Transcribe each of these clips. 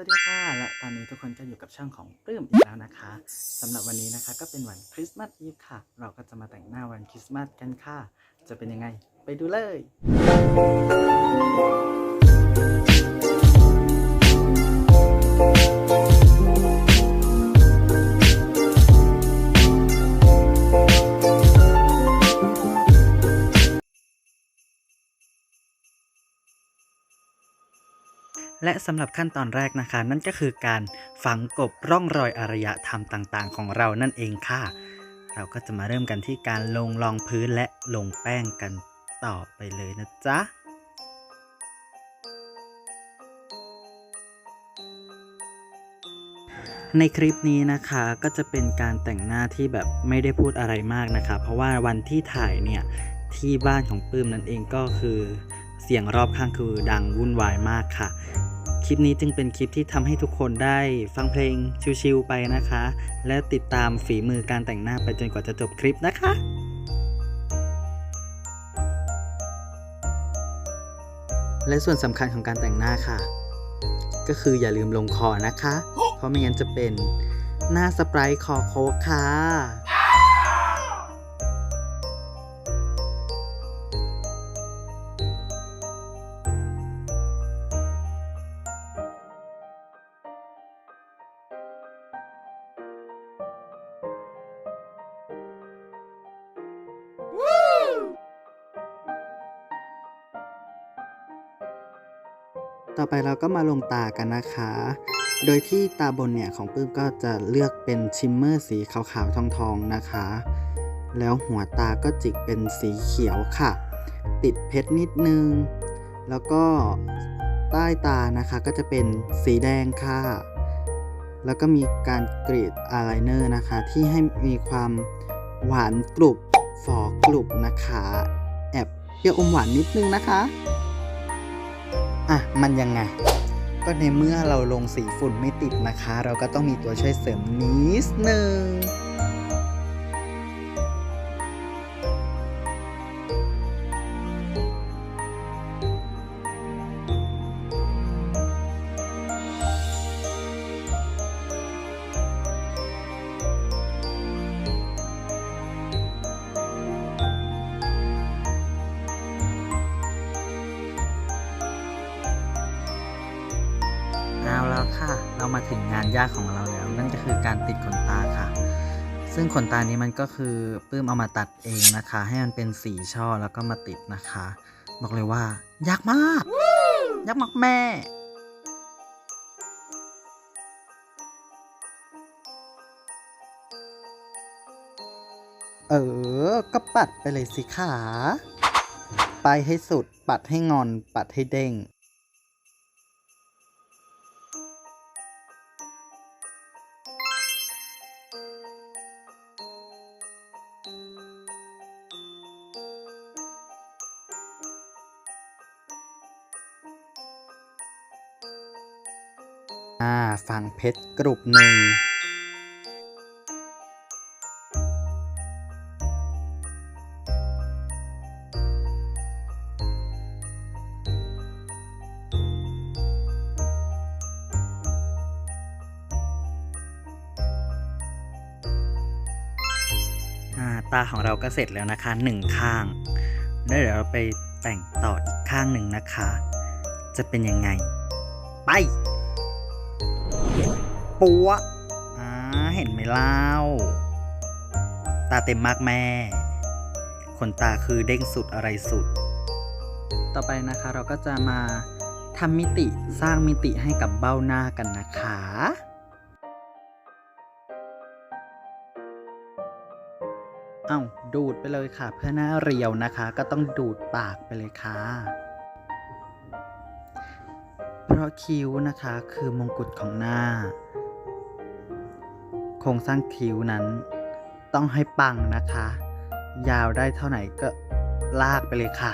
วัสดีค่ะ และตอนนี้ทุกคนก็อยู่กับช่องของปลื้มอีกแล้วนะคะสำหรับวันนี้นะคะก็เป็นวันคริสต์มาสอีฟค่ะ เราก็จะมาแต่งหน้าวันคริสต์มาสกันค่ะ จะเป็นยังไง ไปดูเลย และสำหรับขั้นตอนแรกนะคะ นั่นก็คือการฝังกบร่องรอยอารยธรรมต่างๆ ของเรานั่นเองค่ะ เราก็จะมาเริ่มกันที่การลงรองพื้นและลงแป้งกันต่อไปเลยนะจ๊ะในคลิปนี้นะคะก็จะเป็นการแต่งหน้าที่แบบไม่ได้พูดอะไรมากนะคะ เพราะว่าวันที่ถ่ายเนี่ยที่บ้านของปื้มนั่นเองก็คือ เสียงรอบข้างคือดังวุ่นวายมากค่ะ ลิปนี้จึงเป็นคลิปที่ทำให้ทุกคนได้ฟังเพลงชิลๆไปนะคะ และติดตามฝีมือการแต่งหน้าไปจนกว่าจะจบคลิปนะคะและส่วนสำคัญของการแต่งหน้าค่ะ ก็คืออย่าลืมลงคอนะคะ เพราะไม่งั้นจะเป็นหน้าสไปร์คอโคกค่ะ ต่อไปเราก็มาลงตากันนะคะ โดยที่ตาบนเนี่ยของปื้มก็จะเลือกเป็นชิมเมอร์สีขาวๆทองๆนะคะ แล้วหัวตาก็จิกเป็นสีเขียวค่ะ ติดเพชรนิดนึง แล้วก็ใต้ตานะคะก็จะเป็นสีแดงค่ะ แล้วก็มีการกรีดอายไลเนอร์นะคะ ที่ให้มีความหวานกรุบฝอกรุบนะคะ แอบเปรี้ยวอมหวานนิดนึงนะคะ อะ มันยังไง ก็ในเมื่อเราลงสีฝุ่นไม่ติดนะคะ เราก็ต้องมีตัวช่วยเสริมนิดนึง แล้วค่ะ เรามาถึงงานยากของเราแล้ว นั่นก็คือการติดขนตาค่ะ ซึ่งขนตานี้มันก็คือปื้มเอามาตัดเองนะคะ ให้มันเป็นสีช่อแล้วก็มาติดนะคะ บอกเลยว่ายากมาก ยากมากแม่เออ ก็ปัดไปเลยสิขา ไปให้สุด ปัดให้งอน ปัดให้เด้ง อ่าฝั่งเพชรกรุบหนึ่งตาของเราก็เสร็จแล้วนะคะหนึ่งข้างแล้วเดี๋ยวเราไปแต่งต่ออีกข้างหนึ่งนะคะ จะเป็นยังไง ไป ปัวอ่าเห็นไหมเล่า ตาเต็มมากแม่ขนตาคือเด้งสุดอะไรสุด ต่อไปนะคะเราก็จะมาทำมิติสร้างมิติให้กับเบ้าหน้ากันนะคะเอ้าดูดไปเลยค่ะ เพื่อหน้าเรียวนะคะ ก็ต้องดูดปากไปเลยค่ะ เพราะคิ้วนะคะคือมงกุฎของหน้า โครงสร้างคิ้วนั้น ต้องให้ปังนะคะ ยาวได้เท่าไหร่ก็ลากไปเลยค่ะ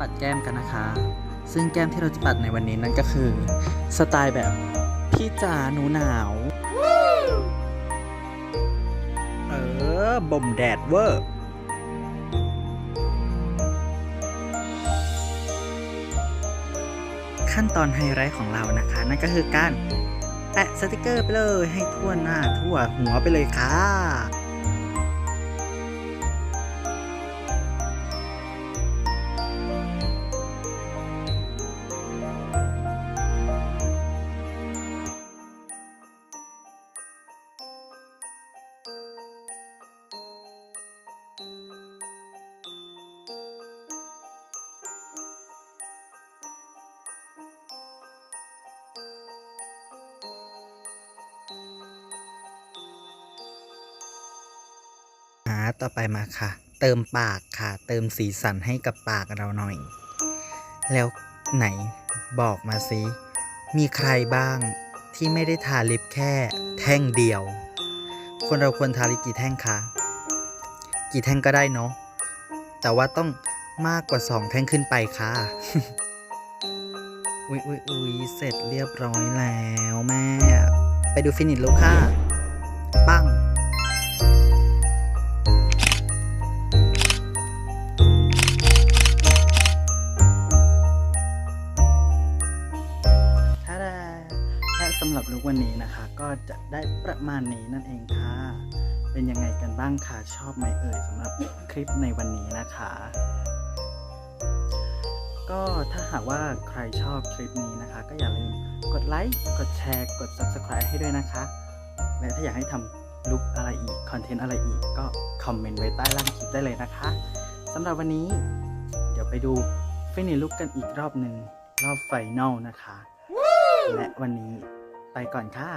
ปัดแก้มกันนะคะ ซึ่งแก้มที่เราจะปัดในวันนี้นั่นก็คือ สไตล์แบบพี่จ๋าหนูหนาว เออ บ่มแดดเวอร์ขั้นตอนไฮไลท์ของเรานะคะ นั่นก็คือการแปะสติกเกอร์ไปเลยให้ทั่วหน้าทั่วหัวไปเลยค่ะ ต่อไปมาค่ะ เติมปากค่ะ เติมสีสันให้กับปากเราหน่อย แล้วไหนบอกมาสิ มีใครบ้างที่ไม่ได้ทาลิปแค่แท่งเดียว คนเราควรทาลิปกี่แท่งคะ กี่แท่งก็ได้เนาะ แต่ว่าต้องมากกว่าสองแท่งขึ้นไปค่ะ อุ๊ยอุ๊ยอุ๊ยเสร็จเรียบร้อยแล้วแม่ ไปดูฟินิชลุกค่ะ ปัง จะได้ประมาณนี้นั่นเองค่ะ เป็นยังไงกันบ้างคะชอบไหมเอ่ยสำหรับคลิปในวันนี้นะคะ ก็ถ้าหากว่าใครชอบคลิปนี้นะคะ ก็อย่าลืมกดไลค์กดแชร์กด Subscribe ให้ด้วยนะคะ และถ้าอยากให้ทำลุกอะไรอีกคอนเทนต์อะไรอีกก็คอมเมนต์ไว้ใต้ล่างคลิปได้เลยนะคะสำหรับวันนี้ เดี๋ยวไปดูฟินิลุกกันอีกรอบหนึ่งรอบไฟนอลนะคะ และวันนี้ไปก่อนค่ะ